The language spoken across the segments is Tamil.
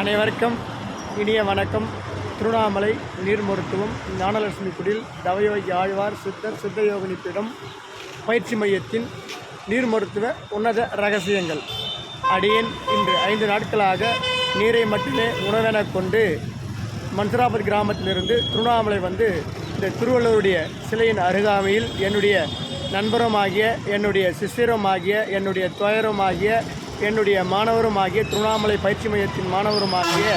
அனைவருக்கும் இனிய வணக்கம். திருவண்ணாமலை நீர் மருத்துவம் ஞானலட்சுமி குடில் தவயோகி ஆழ்வார் சித்தர் சித்தயோகினிப்பிடம் பயிற்சி மையத்தின் நீர் மருத்துவ உன்னத ரகசியங்கள். அடியேன் இன்று ஐந்து நாட்களாக நீரை மட்டுமே உணவென கொண்டு மன்சராபத் கிராமத்திலிருந்து திருவண்ணாமலை வந்து இந்த திருவள்ளுவருடைய சிலையின் அருகாமையில் என்னுடைய நண்பருமாகிய என்னுடைய சிஷ்யருமாகிய என்னுடைய துயரமாகிய என்னுடைய மாணவருமாகிய திருவண்ணாமலை பயிற்சி மையத்தின் மாணவரும் ஆகிய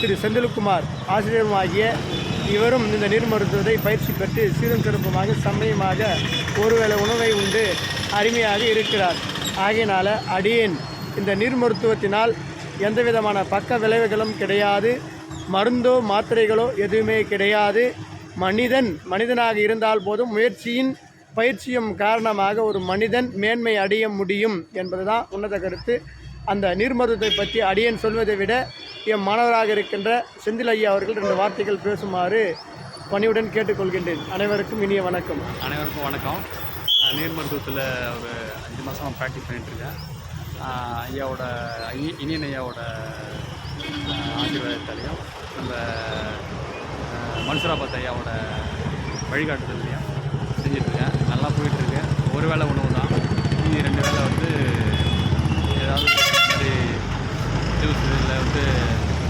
திரு செந்தில்குமார் ஆசிரியருமாகிய இவரும் இந்த நீர் மருத்துவத்தை பயிற்சி பெற்று சீரும் சிறப்புமாக செம்மையுமாக ஒருவேளை உணவை உண்டு அருமையாக இருக்கிறார். ஆகையினால் அடியேன். இந்த நீர் மருத்துவத்தினால் எந்த விதமான பக்க விளைவுகளும் கிடையாது. மருந்தோ மாத்திரைகளோ எதுவுமே கிடையாது. மனிதன் மனிதனாக இருந்தால் போதும் முயற்சியின் பயிற்சியும் காரணமாக ஒரு மனிதன் மேன்மை அடைய முடியும் என்பது தான் உன்னத கருத்து. அந்த நீர்மருத்துவத்தை பற்றி அடியன் சொல்வதை விட என் மாணவராக இருக்கின்ற செந்தில் ஐயா அவர்கள் ரெண்டு வார்த்தைகள் பேசுமாறு பணியுடன் கேட்டுக்கொள்கின்றேன். அனைவருக்கும் இனிய வணக்கம். அனைவருக்கும் வணக்கம். நான் நீர் மருத்துவத்தில் ஒரு அஞ்சு மாதம் ப்ராக்டிஸ் பண்ணிகிட்ருக்கேன் ஐயாவோட இனியன் ஐயாவோட ஆசீர்வாதத்தாலையும் நம்ம ஆஹ், ஐயாவோட வழிகாட்டுதல்லையும் வேலை உணவு தான் மீதி ரெண்டு வேலை வந்து ஏதாவது மாதிரி ஜூஸ் இல்லை வந்து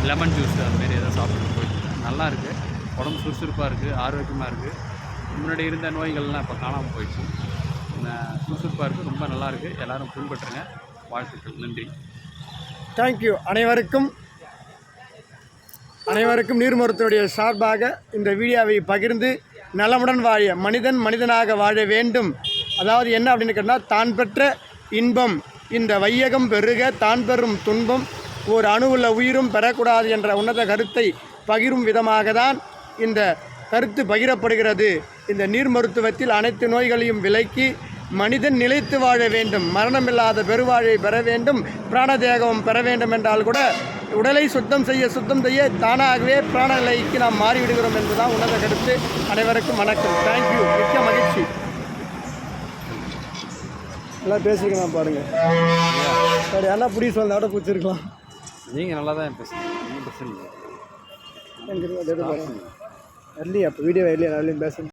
லெமன் ஜூஸ் அதுமாரி எதாவது ஏதாவது சாப்பிட்டு போயிட்டுருக்கேன் நல்லா இருக்குது உடம்பு சுறுசுறுப்பாக இருக்குது ஆரோக்கியமாக இருக்குது முன்னாடி இருந்த நோய்கள்லாம் இப்போ காணாமல் போயிடுச்சு. சுறுசுறுப்பாக இருக்குது ரொம்ப நல்லா இருக்குது பின்பற்றுங்க வாழ்த்துக்கள். நன்றி. தேங்க்யூ அனைவருக்கும் அனைவருக்கும் நீர் மருத்துவடைய சார்பாக இந்த வீடியோவை பகிர்ந்து நலமுடன் வாழ மனிதன் மனிதனாக வாழ வேண்டும். அதாவது என்ன அப்படின்னு கேட்டால் தான் பெற்ற இன்பம் இந்த வையகம் பெருக தான் பெறும் துன்பம் ஒரு அணுவுள்ள உயிரும் பெறக்கூடாது என்ற உன்னத கருத்தை பகிரும் விதமாக தான் இந்த கருத்து பகிரப்படுகிறது. இந்த நீர் மருத்துவத்தில் அனைத்து நோய்களையும் விலக்கி மனிதன் நிலைத்து வாழ வேண்டும் மரணமில்லாத பெருவாழை பெற வேண்டும் பிராணதேகம் பெற வேண்டும் என்றால் கூட உடலை சுத்தம் செய்ய சுத்தம் செய்ய தானாகவே பிராண நிலைக்கு நாம் மாறிவிடுகிறோம் என்பதுதான் உன்னத கருத்து. அனைவருக்கும் வணக்கம். தேங்க்யூ நல்லா பேசிக்கலாம் பாருங்க. சரி அண்ணா புடி சொல்ல விட பிடிச்சிருக்கலாம் நீங்கள் நல்லா தான் இல்லை எனக்கு எர்லி அப்போ வீடியோ எர்லி நல்லா பேசுங்க